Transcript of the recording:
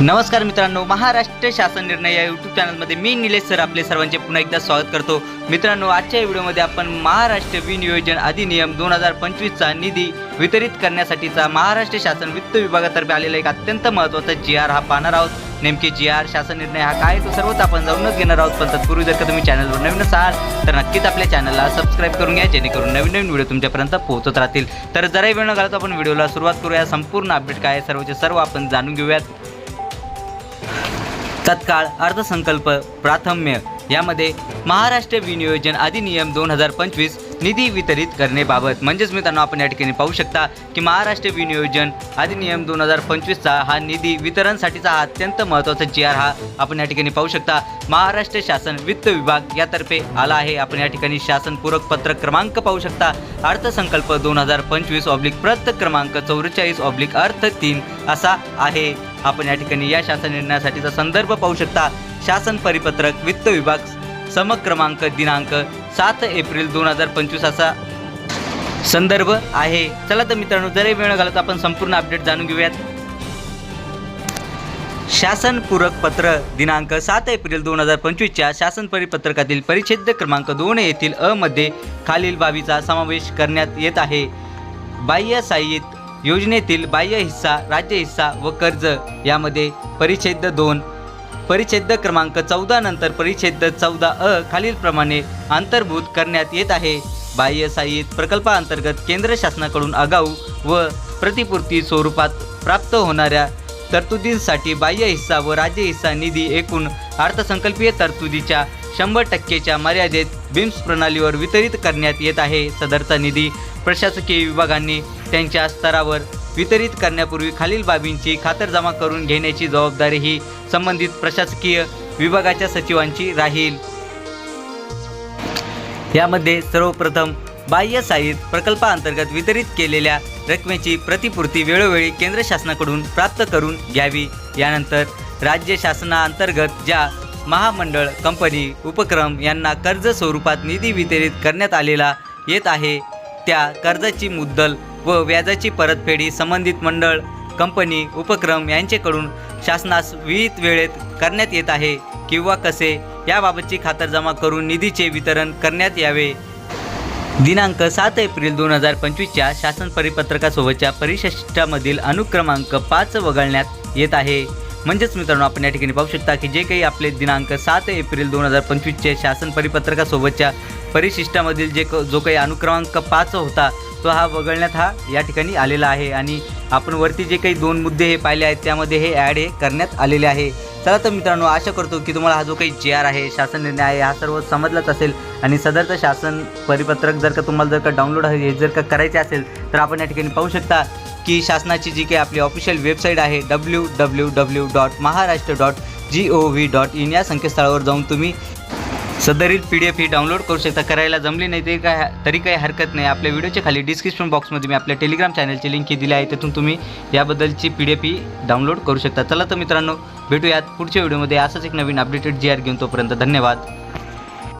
नमस्कार मित्रांनो महाराष्ट्र शासन निर्णय या यूट्यूब चॅनलमध्ये मी निलेश सर आपले सर्वांचे पुन्हा एकदा स्वागत करतो. मित्रांनो आजच्या व्हिडिओमध्ये आपण महाराष्ट्र विनियोजन अधिनियम दोन हजार पंचवीसचा निधी वितरित करण्यासाठीचा महाराष्ट्र शासन वित्त विभागातर्फे आलेला एक अत्यंत महत्त्वाचा जी आर हा पाहणार आहोत. नेमके जी आर शासन निर्णय हा काय तो सर्वच आपण जाऊनच घेणार आहोत. पण तत्पूर्वी जर का तुम्ही चॅनलवर नवीन असाल तर नक्कीच आपल्या चॅनलला सबस्क्राईब करून घ्या जेणेकरून नवीन नवीन व्हिडिओ तुमच्यापर्यंत पोहोचत राहतील. तर जराही वेळ न घालतो आपण व्हिडिओला सुरुवात करूया. संपूर्ण अपडेट काय आहे सर्वचे सर्व आपण जाणून घेऊयात. तत्काळ अर्थसंकल्प प्राथम्य. यामध्ये महाराष्ट्र विनियोजन अधिनियम दोन हजार पंचवीस निधी वितरित करण्याबाबत म्हणजेच मित्रांनो आपण या ठिकाणी पाहू शकता की महाराष्ट्र विनियोजन अधिनियम दोन हजार पंचवीसचा हा निधी वितरणसाठीचा हा अत्यंत महत्त्वाचा जी आर हा आपण या ठिकाणी पाहू शकता. महाराष्ट्र शासन वित्त विभाग यातर्फे आला आहे. आपण या ठिकाणी शासन पूरक पत्रक क्रमांक पाहू शकता. अर्थसंकल्प दोन हजार पंचवीस ऑब्लिक प्रत क्रमांक चौवेचाळीस ऑब्लिक अर्थ तीन असा आहे. आपण या ठिकाणी या शासन निर्णयासाठीचा संदर्भ पाहू शकता. शासन परिपत्रक वित्त विभाग समक्रमांक दिनांक सात एप्रिल दोन हजार पंचवीस असा संदर्भ आहे. चला तर मित्रांनो जरी वेळ न घालत आपण संपूर्ण अपडेट जाणून घेऊयात. शासन पूरक पत्र दिनांक सात एप्रिल दोन हजार पंचवीसच्या शासन परिपत्रकातील परिच्छेद क्रमांक दोन येथील अ मध्ये खालील बाबीचा समावेश करण्यात येत आहे. बाह्य साहित्य योजनेतील बाह्य हिस्सा राज्य हिस्सा व कर्ज यामध्ये परिच्छेद दोन. परिच्छेद क्रमांक चौदा नंतर परिच्छेद चौदा अ खालीलप्रमाणे अंतर्भूत करण्यात येत आहे. बाह्य साहित्य प्रकल्पाअंतर्गत केंद्र शासनाकडून आगाऊ व प्रतिपूर्ती स्वरूपात प्राप्त होणाऱ्या तरतुदींसाठी बाह्य हिस्सा व राज्य हिस्सा निधी एकूण अर्थसंकल्पीय तरतुदीच्या शंभर टक्केच्या मर्यादेत बिम्स प्रणालीवर वितरित करण्यात येत आहे सदरचा निधी प्रशासकीय विभागांनी त्यांच्या स्तरावर वितरित करण्यापूर्वी खालील बाबींची खातरजमा करून घेण्याची जबाबदारी ही संबंधित प्रशासकीय विभागाच्या सचिवांची राहील. यामध्ये सर्वप्रथम बाह्य साहित्य प्रकल्पाअंतर्गत वितरित केलेल्या रकमेची प्रतिपूर्ती वेळोवेळी केंद्र शासनाकडून प्राप्त करून घ्यावी. यानंतर राज्य शासनाअंतर्गत ज्या महामंडळ कंपनी उपक्रम यांना कर्ज स्वरूपात निधी वितरित करण्यात आलेला येत आहे. त्या कर्जाची मुद्दल व व्याजाची परतफेडी संबंधित मंडळ कंपनी उपक्रम यांच्याकडून शासनास विहित वेळेत करण्यात येत आहे किंवा कसे याबाबतची खातरजमा करून निधीचे वितरण करण्यात यावे? दिनांक सात एप्रिल दोन हजार पंचवीसच्या शासन परिपत्रकासोबतच्या परिशिष्टामधील अनुक्रमांक पाच वगळण्यात येत आहे. म्हणजेच मित्रांनो आपण या ठिकाणी पाहू शकता की जे काही आपले दिनांक सात एप्रिल दोन हजार पंचवीसचे शासन परिपत्रकासोबतच्या परिशिष्टामधील जे क जो काही अनुक्रमांक पाच होता तो हा वगळण्यात हा या ठिकाणी आलेला आहे. आणि आपण वरती जे काही दोन मुद्दे हे पाहिले आहेत त्यामध्ये हे ॲड हे करण्यात आलेले आहे. चला तर मित्रांनो आशा करतो की तुम्हाला हा जो काही जे आर आहे शासन निर्णय आहे हा सर्व समजलाच असेल. आणि सदरचं शासन परिपत्रक जर का तुम्हाला जर का डाउनलोड हे जर का करायचे असेल तर आपण या ठिकाणी पाहू शकता की शासनाची जी काही आपली ऑफिशियल वेबसाईट आहे W W W dot Maharashtra dot G O V dot in या संकेतस्थळावर जाऊन तुम्ही सदरील पी डी एफ ही डाउनलोड करू शकता. करायला जमली नाही ते काय तरी काही हरकत नाही. आपल्या व्हिडिओच्या खाली डिस्क्रिप्शन बॉक्समध्ये मी आपल्या टेलिग्राम चॅनलची लिंक ही दिली आहे. तिथून तुम्ही याबद्दलची पी डी एफ ही डाउनलोड करू शकता. चला तर मित्रांनो भेटूयात पुढच्या व्हिडिओमध्ये असंच एक नवीन अपडेटेड जी आर घेऊन तोपर्यंत धन्यवाद.